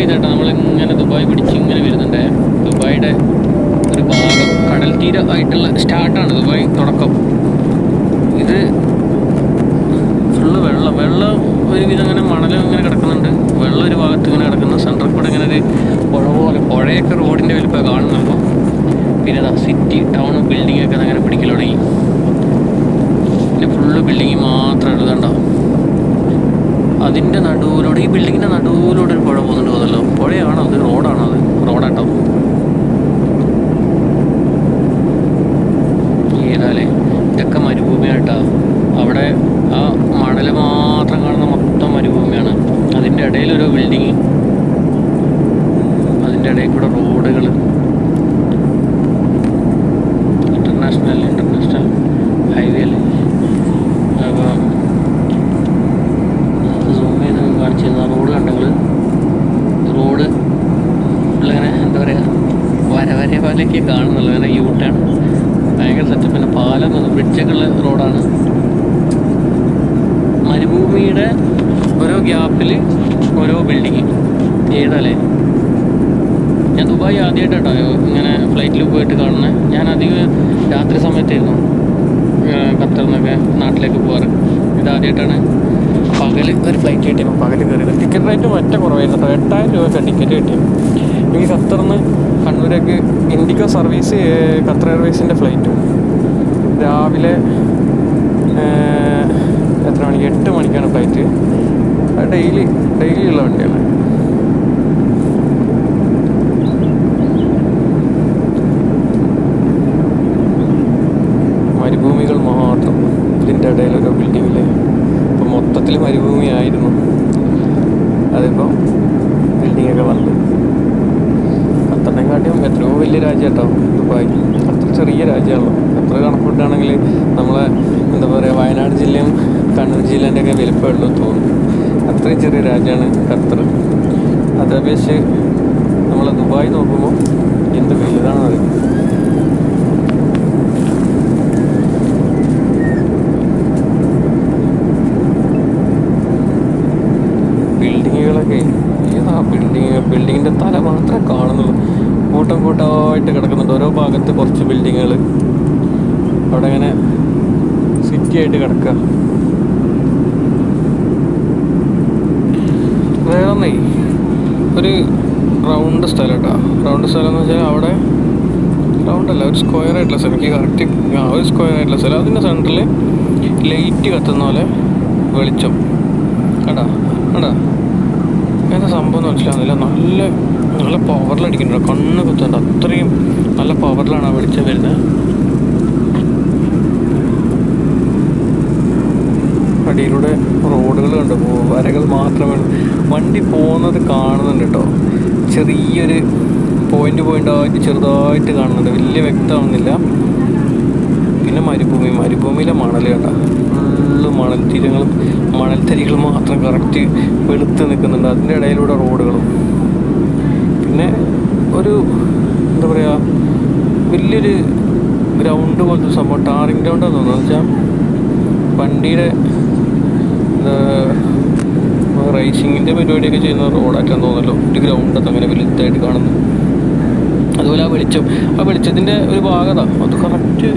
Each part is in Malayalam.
ദുബായ് നമ്മൾ നമ്മളിങ്ങനെ ദുബായ് പിടിച്ച് ഇങ്ങനെ വരുന്നുണ്ട്. ദുബായിയുടെ ഒരു ഭാഗം കടൽ തീര ആയിട്ടുള്ള സ്റ്റാർട്ടാണ് ദുബായ് തുടക്കം. ഇത് ഫുള്ള് വെള്ളം. വെള്ളം ഒരുവിധം അങ്ങനെ മണലും ഇങ്ങനെ കിടക്കുന്നുണ്ട്. വെള്ളം ഒരു ഭാഗത്ത് ഇങ്ങനെ കിടക്കുന്നു. സെൻട്രൽ കൂടെ ഇങ്ങനെ ഒരു പുഴ പോലെ പുഴയൊക്കെ റോഡിന്റെ വലിപ്പം കാണുന്നുണ്ടോ പിന്നെ അതാ സിറ്റി ടൗൺ ബിൽഡിങ്ങൊക്കെ അങ്ങനെ പിടിക്കൽ തുടങ്ങി. പിന്നെ ഫുള്ള് ബിൽഡിങ് മാത്രം ഉള്ളതുണ്ടോ അതിന്റെ നടുവിലൂടെ ഈ ബിൽഡിങ്ങിന്റെ നടുവിലൂടെ ഒരു പുഴ പോകുന്നുണ്ട് തോന്നല്ലോ പുഴയാണോ അത്? റോഡാണോ അത്? റോഡാട്ടോ. ഏതാലേ ഇതൊക്കെ മരുഭൂമിയായിട്ടാ. അവിടെ ആ മണൽ മാത്രം കാണുന്ന മൊത്തം മരുഭൂമിയാണ്. അതിന്റെ ഇടയിലൊരു ബിൽഡിങ് അതിന്റെ ഇടയിൽ കൂടെ റോഡുകൾ ഇന്റർനാഷണൽ ഇന്റർനാഷണൽ ഹൈവേ അല്ലേ അപ്പോൾ സൂം ചെയ്ത് കാണിച്ചു തന്ന റോഡ് കണ്ടെങ്കിൽ റോഡ് ഉള്ളിങ്ങനെ എന്താ പറയുക വര വര പോലെയൊക്കെ കാണുന്നുള്ളൂ. അങ്ങനെ യൂ ടേൺ ഭയങ്കര സെറ്റപ്പ് പിന്നെ പാലം ബ്രിഡ്ജൊക്കെ ഉള്ള റോഡാണ് മരുഭൂമിയുടെ ഓരോ ഗ്യാപ്പിൽ ഓരോ ബിൽഡിങ് ഏതല്ലേ? ഞാൻ ദുബായ് ആദ്യമായിട്ടാട്ടോ ഇങ്ങനെ ഫ്ലൈറ്റിൽ പോയിട്ട് കാണുന്നത് ഞാൻ അധികം രാത്രി സമയത്തായിരുന്നു ഖത്തറിൽ നിന്നൊക്കെ നാട്ടിലേക്ക് പോകാറ് ഇതാദ്യമായിട്ടാണ് പകൽ ഒരു ഫ്ലൈറ്റ് കിട്ടിയപ്പോൾ പകൽ കയറിയത് ടിക്കറ്റ് റേറ്റ് ഒറ്റ കുറവായിരുന്നു. കേട്ടോ എട്ടായിരം രൂപയ്ക്ക് ടിക്കറ്റ് കിട്ടിയത് എനിക്ക് ഖത്തറിൽ നിന്ന് കണ്ണൂരേക്ക് ഇൻഡിഗോ സർവീസ് ഖത്തർ എയർവേസിന്റെ ഫ്ലൈറ്റും രാവിലെ എത്ര മണിക്ക്? എട്ട് മണിക്കാണ് ഫ്ലൈറ്റ് ഡെയിലി ഡെയിലി ഉള്ള വണ്ടിയാണ് മരുഭൂമികൾ മാത്രം ഇതിന്റെ ഇടയിൽ ഒരു ബിൽഡിങ്ങിൽ ഇപ്പം മൊത്തത്തിൽ മരുഭൂമിയായിരുന്നു അതിപ്പോൾ ബിൽഡിങ്ങൊക്കെ വന്നു ഖത്തറിനെക്കാട്ടിയും എത്രയോ വലിയ രാജ്യം കേട്ടോ ദുബായ്. അത്ര ചെറിയ രാജ്യമാണല്ലോ. എത്ര കണക്കൂട്ടാണെങ്കിൽ നമ്മളെ എന്താ പറയുക വയനാട് ജില്ലയും കണ്ണൂർ ജില്ലേന്റെ ഒക്കെ വലിപ്പമുള്ളൂ തോന്നുന്നു. അത്രയും ചെറിയ രാജ്യമാണ് ഖത്തർ. അതപേക്ഷിച്ച് നമ്മളെ ദുബായ് നോക്കുമ്പോൾ എന്ത് വലുതാണെന്ന് അറിയാം ബിൽഡിങ്ങുകളൊക്കെ ഏതാ ബിൽഡിങ് ബിൽഡിങ്ങിന്റെ തല മാത്രമേ കാണുന്നുള്ളൂ കൂട്ടം കൂട്ടമായിട്ട് ഭാഗത്ത് കുറച്ച് ബിൽഡിങ്ങുകൾ അവിടെ അങ്ങനെ സിറ്റി ആയിട്ട് കിടക്കുക വേറൊന്നേ ഒരു റൗണ്ട് സ്ഥലം കേട്ടോ റൗണ്ട് സ്ഥലം എന്ന് വെച്ചാൽ അവിടെ റൗണ്ട് അല്ല ഒരു സ്ക്വയർ ആയിട്ടുള്ള സ്ഥലം. എനിക്ക് കറക്റ്റ് ആ ഒരു സ്ക്വയർ ആയിട്ടുള്ള സ്ഥലം. അതിന്റെ സെന്ററിൽ ലൈറ്റ് കത്തുന്ന പോലെ വെളിച്ചം. കണ്ടാ? കണ്ടാ? എന്താ സംഭവം എന്ന് മനസ്സിലാവുന്നില്ല. നല്ല നല്ല പവറിൽ അടിക്കുന്നുണ്ട് കണ്ണ് കുത്തുന്നുണ്ട്. അത്രയും നല്ല പവറിലാണ് ആ വെളിച്ചം വരുന്നത്. അടിയിലൂടെ റോഡുകൾ കണ്ടു. വരകൾ മാത്രമേ വണ്ടി പോകുന്നത് കാണുന്നുണ്ട് കേട്ടോ. ചെറിയൊരു പോയിന്റ് ആയിട്ട് ചെറുതായിട്ട് കാണുന്നുണ്ട്. വലിയ വ്യക്തമാവുന്നില്ല. പിന്നെ മരുഭൂമി. മരുഭൂമിയിലെ മണൽ കണ്ട? ഫുള്ള് മണൽത്തീരങ്ങളും മണൽത്തരികൾ മാത്രം കറക്റ്റ് വെളുത്ത് നിൽക്കുന്നുണ്ട്. അതിന്റെ ഇടയിലൂടെ റോഡുകളും. പിന്നെ ഒരു എന്താ പറയുക വലിയൊരു ഗ്രൗണ്ട് പോലത്തെ സംഭവം ടാറിങ് ഗ്രൗണ്ടാണ് തോന്നുന്നത് വെച്ചാൽ വണ്ടിയുടെ റേസിങ്ങിന്റെ പരിപാടിയൊക്കെ ചെയ്യുന്ന റോഡായിട്ടാണ് തോന്നുന്നല്ലോ. ഒരു ഗ്രൗണ്ടൊക്കെ അങ്ങനെ വലുതായിട്ട് കാണുന്നു അതുപോലെ ആ വെളിച്ചം ആ വെളിച്ചത്തിന്റെ ഒരു ഭാഗത അത് കറക്റ്റ്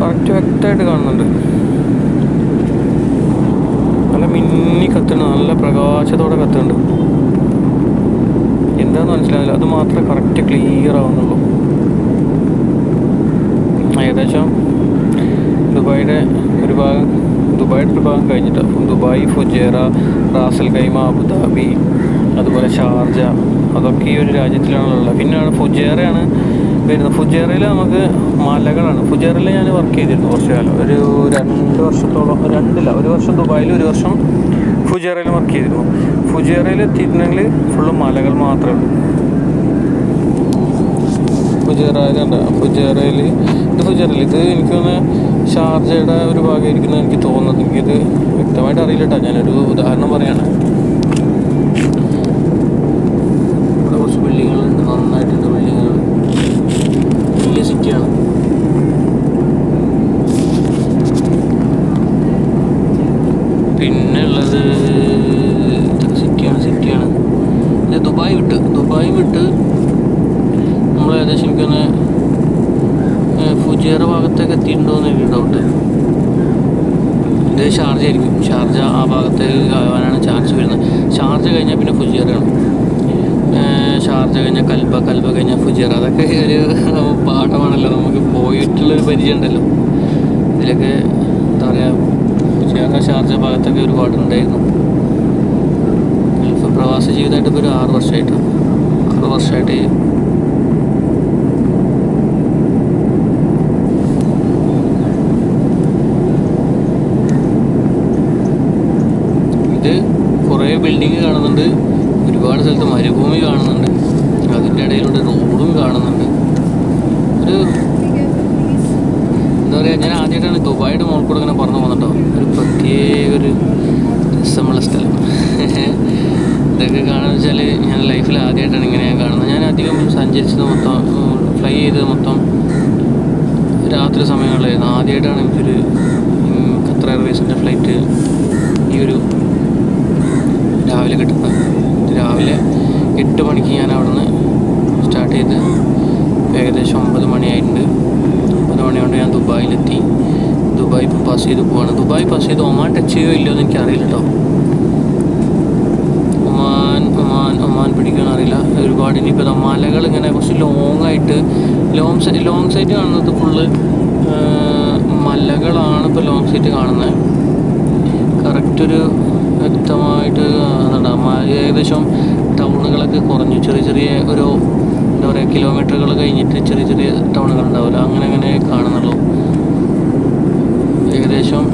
കറക്റ്റ് വ്യക്തമായിട്ട് കാണുന്നുണ്ട്. മിന്നി കത്തുന്നു. നല്ല പ്രകാശത്തോടെ കത്തുന്നുണ്ട്. എന്താന്ന് മനസ്സിലാവില്ല അത് മാത്രമേ കറക്റ്റ് ക്ലിയർ ആവുന്നുള്ളൂ. ഏകദേശം ദുബായിയുടെ ഒരു ഭാഗം ദുബായിയുടെ ഒരു ഭാഗം കഴിഞ്ഞിട്ട് Dubai Fujairah Ras al Khaimah Abu Dhabi അതുപോലെ ഷാർജ അതൊക്കെ ഈ ഒരു രാജ്യത്തിലാണല്ലോ ഉള്ളത് പിന്നെയാണ് ഫുജേറയാണ് വരുന്നത് ഫുജേറയിൽ നമുക്ക് മലകളാണ്. ഫുജേറയിൽ ഞാൻ വർക്ക് ചെയ്തിരുന്നു കുറച്ച് കാലം ഒരു രണ്ട് വർഷത്തോളം രണ്ടില്ല ഒരു വർഷം ദുബായിൽ ഒരു വർഷം ഫുജേറയിൽ വർക്ക് ചെയ്തിരുന്നു. ഫുജേറയിൽ എത്തിയിട്ടുണ്ടെങ്കിൽ ഫുള്ള് മലകൾ മാത്രമേ ഉള്ളൂ. ഫുജേറ കണ്ട? ഫുജേറയിൽ ഇത് ഫുജേറയിൽ ഇത് എനിക്ക് തോന്നുന്നു ഷാർജയുടെ ഒരു ഭാഗമായിരിക്കുന്നു എനിക്ക് തോന്നുന്നത്. എനിക്കിത് വ്യക്തമായിട്ട് അറിയില്ല കേട്ടോ. ഞാനൊരു ഉദാഹരണം പറയാണ് ഇവിടെ കുറച്ച് ബിൽഡിങ്ങുകളുണ്ട് നന്നായിട്ടുണ്ട് ബിൽഡിങ്ങുകൾ വലിയ സിറ്റിയാണ് പിന്നെ ഉള്ളത് ഇതൊക്കെ സിറ്റിയാണ് സിറ്റിയാണ് ഏകദേശം എനിക്കൊന്ന് ഫുജിയറ ഭാഗത്തേക്ക് എത്തിയിട്ടുണ്ടോ എന്ന് എനിക്ക് ഡൗട്ട് ഇത് ഷാർജ ആയിരിക്കും. ഷാർജ ആ ഭാഗത്തേക്ക് ആവാനാണ് ചാൻസ് വരുന്നത്. ഷാർജ കഴിഞ്ഞാൽ പിന്നെ ഫുജിയറയാണ് ഷാർജ കഴിഞ്ഞാൽ കൽബ കൽബ കഴിഞ്ഞാൽ ഫുജിയറ അതൊക്കെ ഒരു പാഠമാണല്ലോ. നമുക്ക് പോയിട്ടുള്ളൊരു പരിചയം ഉണ്ടല്ലോ. ഇതിലൊക്കെ എന്താ പറയുക ഫുജിയറ ഷാർജ ഭാഗത്തൊക്കെ ഒരുപാടുണ്ടായിരുന്നു ഗൾഫ് പ്രവാസ ജീവിതമായിട്ട് ഇപ്പോൾ ഒരു ആറ് വർഷമായിട്ടാണ് ആറ് വർഷമായിട്ട് ഇത് കുറേ ബിൽഡിങ് കാണുന്നുണ്ട് ഒരുപാട് സ്ഥലത്ത് മരുഭൂമി കാണുന്നുണ്ട്. അതിന്റെ ഇടയിലൂടെ റോഡും കാണുന്നുണ്ട്. ഒരു എന്താ പറയുക ഞാൻ ആദ്യമായിട്ടാണ് ദുബായിയുടെ മോൾ കൂടെ ഇങ്ങനെ പറഞ്ഞു പോകുന്നുണ്ടോ ഒരു പ്രത്യേക ഒരു രസമുള്ള സ്ഥലം. ഇതൊക്കെ കാണാന്ന് വെച്ചാൽ ഞാൻ ലൈഫിൽ ആദ്യമായിട്ടാണ് ഇങ്ങനെ ഞാൻ കാണുന്നത്. ഞാൻ അധികം സഞ്ചരിച്ചത് മൊത്തം ഫ്ലൈ ചെയ്തത് മൊത്തം രാത്രി സമയങ്ങളിലായിരുന്നു. ആദ്യമായിട്ടാണ് എനിക്കൊരു ഖത്തർ എയർവേസിന്റെ ഫ്ലൈറ്റ് ഈ ഒരു രാവിലെ കിട്ടുന്നത് രാവിലെ എട്ട് മണിക്ക് ഞാൻ അവിടുന്ന് സ്റ്റാർട്ട് ചെയ്ത് ഏകദേശം ഒമ്പത് മണിയായിട്ടുണ്ട്. ഒമ്പത് മണിയോണ്ട് ഞാൻ ദുബായിലെത്തി. ദുബായ് ഇപ്പം പാസ് ചെയ്ത് പോവാണ്. ദുബായ് പാസ് ചെയ്ത് ഒമാൻ ടച്ച് ചെയ്യുമോ ഇല്ലയോ എന്ന് എനിക്കറിയില്ല കേട്ടോ ഒമാൻ ഒമാൻ ഒമാൻ പിടിക്കാൻ അറിയില്ല ഒരുപാട് ഇനിയിപ്പോൾ മലകൾ ഇങ്ങനെ കുറച്ച് ലോങ് ആയിട്ട് ലോങ് സൈഡ് ലോങ് സൈറ്റ് കാണുന്നത് ഫുള്ള് മലകളാണ് ഇപ്പോൾ ലോങ് സൈറ്റ് കാണുന്നത്. കറക്റ്റ് ഒരു വ്യക്തമായിട്ട് എന്താ ഏകദേശം ടൗണുകളൊക്കെ കുറഞ്ഞു. ചെറിയ ചെറിയ ഒരു എന്താ പറയുക കിലോമീറ്ററുകൾ കഴിഞ്ഞിട്ട് ചെറിയ ചെറിയ ടൗണുകൾ ഉണ്ടാവില്ല. അങ്ങനെ അങ്ങനെ കാണുന്നുള്ളൂ. ഏകദേശം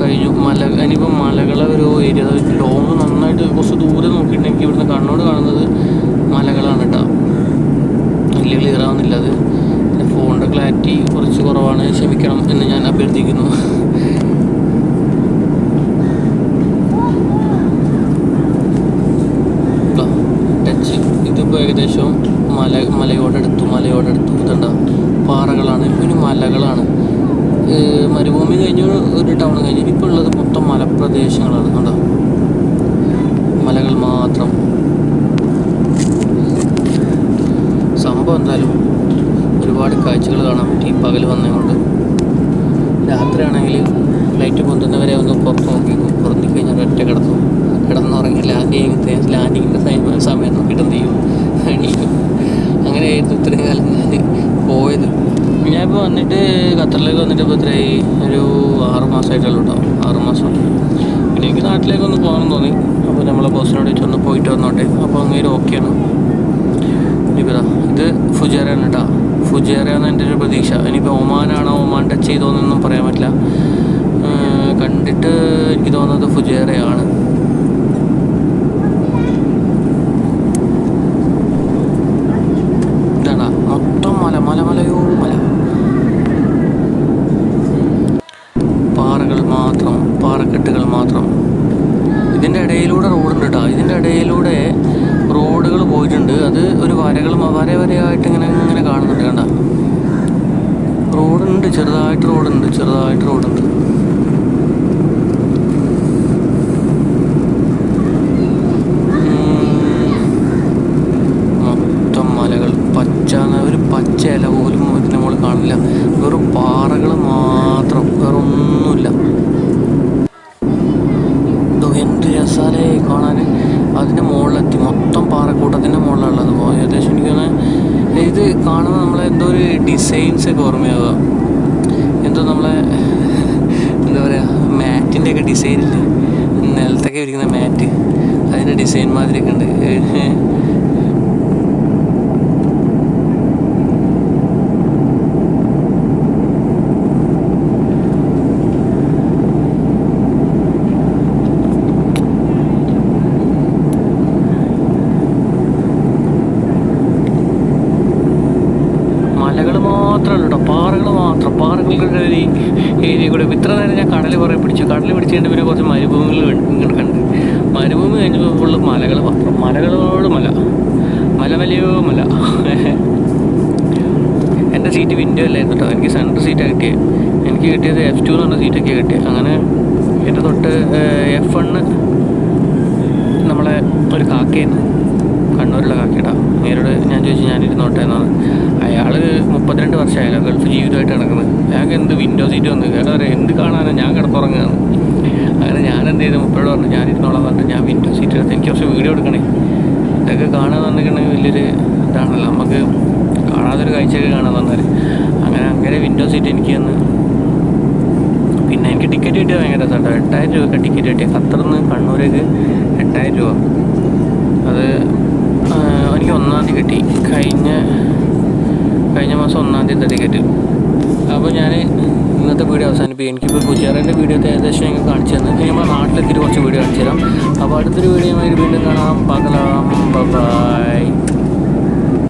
കഴിഞ്ഞു. മല ഇനിയിപ്പോൾ മലകളെ ഒരു ഏരിയ ലോങ് നന്നായിട്ട് കുറച്ച് ദൂരെ നോക്കിയിട്ടുണ്ടെങ്കിൽ ഇവിടുന്ന് കണ്ണോട് കാണുന്നത് മലകളാണ് കേട്ടോ വലിയ ക്ലിയർ ആവുന്നില്ല അത്. ഫോണിന്റെ ക്ലാരിറ്റി കുറച്ച് കുറവാണ്. ക്ഷമിക്കണം എന്ന് ഞാൻ അഭ്യർത്ഥിക്കുന്നു ടച്ച് ഇതിപ്പോൾ ഏകദേശം മല മലയോടടുത്തു മലയോടടുത്തു ഇതുണ്ട പാറകളാണ് പിന്നെ മലകളാണ് ഏഹ് മരുഭൂമി കഴിഞ്ഞ് ഒരു ടൗൺ കഴിഞ്ഞ് ഇപ്പോൾ ഉള്ളത് മൊത്തം മലപ്രദേശങ്ങളാണ് കണ്ടോ? മലകൾ മാത്രം. സംഭവം എന്തായാലും ഒരുപാട് കാഴ്ചകൾ കാണാൻ പറ്റി. പകൽ വന്നതുകൊണ്ട്. രാത്രിയാണെങ്കിൽ ഫ്ലൈറ്റ് പൊന്തുന്നവരെ ഒന്ന് പുറത്ത് നോക്കി പുറത്ത് കഴിഞ്ഞാൽ ഒറ്റ കിടന്നു. കിടന്നുറങ്ങി ലാൻഡിങ് ലാൻഡിങ്ങിന്റെ സമയം സമയം നോക്കിയിട്ട് എന്ത് ചെയ്യും? എണീക്കും. അങ്ങനെയായിരുന്നു ഇത്രയും കാലം ഞാൻ പോയത്. ഞാനിപ്പോൾ വന്നിട്ട് ഖത്തറിലേക്ക് വന്നിട്ട് ഇപ്പോൾ ഇത്രയായി ഒരു മാസമായിട്ടുള്ളൂ കേട്ടോ ആറ് മാസം. പിന്നെ എനിക്ക് നാട്ടിലേക്കൊന്ന് പോകണം തോന്നി. അപ്പോൾ നമ്മളെ ബോസിനോട് ചോദിച്ചൊന്ന് പോയിട്ട് വന്നോട്ടെ. അപ്പോൾ അങ്ങനെ ഓക്കെയാണ് ഇനിയിപ്പോൾ ഇത് ഫുജേറയാണ് കേട്ടോ. ഫുജേറയാണ് എന്റെ ഒരു പ്രതീക്ഷ. ഇനിയിപ്പോൾ ഒമാനാണോ ഒമാൻ ടച്ച് ചെയ്തോന്നൊന്നും പറയാൻ പറ്റില്ല. കണ്ടിട്ട് എനിക്ക് തോന്നുന്നത് ഫുജേറയാണ് ഇതാണ്ടാ മൊത്തം മല മല മലയോ മല പാറകൾ മാത്രം പാറക്കെട്ടുകൾ മാത്രം. ഇതിന്റെ ഇടയിലൂടെ റോഡുണ്ട് കേട്ടോ ഇതിന്റെ ഇടയിലൂടെ റോഡുകൾ പോയിട്ടുണ്ട്. അത് ഒരു വരകൾ വര വരയായിട്ട് ഇങ്ങനെ ഇങ്ങനെ കാണുന്നുണ്ട്. കണ്ട? റോഡുണ്ട്. ചെറുതായിട്ട് റോഡുണ്ട്. ചെറുതായിട്ട് റോഡുണ്ട്. മൊത്തം മലകൾ. പച്ച ഒരു പച്ച ഇല പോലും ഇതിനെ മുകളിൽ കാണില്ല. വെറും പാറകൾ മാത്രം വേറെ ഒന്നുമില്ല ഇതോ എന്ത് രസാലേ കാണാൻ അതിന്റെ മുകളിലെത്തി മൊത്തം പാറക്കൂട്ടത്തിന്റെ മുകളിലുള്ളത് അപ്പോൾ ഏകദേശം എനിക്ക് തോന്നുന്നത് ഇത് കാണുമ്പോൾ നമ്മളെ എന്തോ ഒരു ഡിസൈൻസ് ഒക്കെ ഓർമ്മയാവുക. എന്തോ നമ്മളെ എന്താ പറയുക മാറ്റിന്റെ ഒക്കെ ഡിസൈനിൽ ഇല്ലേ? നിലത്തൊക്കെ ഇരിക്കുന്ന മാറ്റ് അതിന്റെ ഡിസൈൻ മാതിരിയൊക്കെ ഉണ്ട് മലകൾ മാത്രമല്ല കേട്ടോ പാറകൾ പാറകളുടെ ഒരു ഏരിയ കൂടെ. ഇത്ര നേരം ഞാൻ കടൽ കുറേ പിടിച്ചു. കടൽ പിടിച്ചിട്ട് പിന്നെ കുറച്ച് മരുഭൂമികൾ ഇങ്ങോട്ട് കണ്ട്. മരുഭൂമി കഴിഞ്ഞപ്പോൾ ഫുള്ള് മലകൾ മാത്രം. മലകളോട് മല. മല മലയോ മല. എന്റെ സീറ്റ് വിൻഡോ അല്ലായിരുന്നു കേട്ടോ എനിക്ക് സെന്റർ സീറ്റാണ് കിട്ടിയത് എനിക്ക് കിട്ടിയത് എഫ് ടു എന്ന് പറഞ്ഞ സീറ്റൊക്കെ കിട്ടിയത് അങ്ങനെ എന്റെ തൊട്ട് എഫ് വണ്ണ് നമ്മളെ ഒരു കാക്കയായിരുന്നു കണ്ണൂരുള്ള കാക്കിയിട്ടാ നേരോട് ഞാൻ ചോദിച്ചു ഞാനിരുന്നോട്ടെ എന്നാണ് അയാൾ മുപ്പത്തിരണ്ട് വർഷമായാലും ഗൾഫ് ജീവിതമായിട്ട് നടക്കുന്നത്. അയാൾക്ക് എന്ത് വിൻഡോ സീറ്റ് വന്നു പറയാം എന്ത് കാണാനാണ് ഞാൻ കിടന്നുറങ്ങുകയാണ് അങ്ങനെ ഞാൻ എന്ത് ചെയ്തു? മുപ്പഴോട് പറഞ്ഞു ഞാൻ ഇരുന്നോളാം പറഞ്ഞിട്ട് ഞാൻ വിൻഡോ സീറ്റ് എടുത്ത് എനിക്ക് കുറച്ച് വീഡിയോ എടുക്കണേ. ഇതൊക്കെ കാണാൻ വന്നിട്ടുണ്ടെങ്കിൽ വലിയൊരു ഇതാണല്ലോ. നമുക്ക് കാണാതൊരു കാഴ്ചയൊക്കെ കാണാൻ വന്നാൽ അങ്ങനെ അങ്ങനെ വിൻഡോ സീറ്റ് എനിക്ക് തന്ന്. പിന്നെ എനിക്ക് ടിക്കറ്റ് കിട്ടിയത് ഭയങ്കര രസമാട്ടോ. എട്ടായിരം രൂപയ്ക്ക് ടിക്കറ്റ് കിട്ടിയ. ഖത്തറിൽ നിന്ന് കണ്ണൂരേക്ക് എട്ടായിരം രൂപ. അത് എനിക്ക് ഒന്നാം തീയതി കിട്ടി. കഴിഞ്ഞ കഴിഞ്ഞ മാസം ഒന്നാം തീയതി ടിക്കറ്റ് അപ്പോൾ ഞാൻ ഇന്നത്തെ വീഡിയോ അവസാനിപ്പിക്കും. എനിക്കിപ്പോൾ ഗുജറാത്തിന്റെ വീഡിയോ ഏകദേശം ഞങ്ങൾ കാണിച്ചു തന്നു. നമ്മൾ നാട്ടിലെത്തിയിട്ട് കുറച്ച് വീഡിയോ കാണിച്ചു തരാം. അപ്പോൾ അടുത്തൊരു വീഡിയോ വീണ്ടും കാണാം. പകലാം. ബൈ.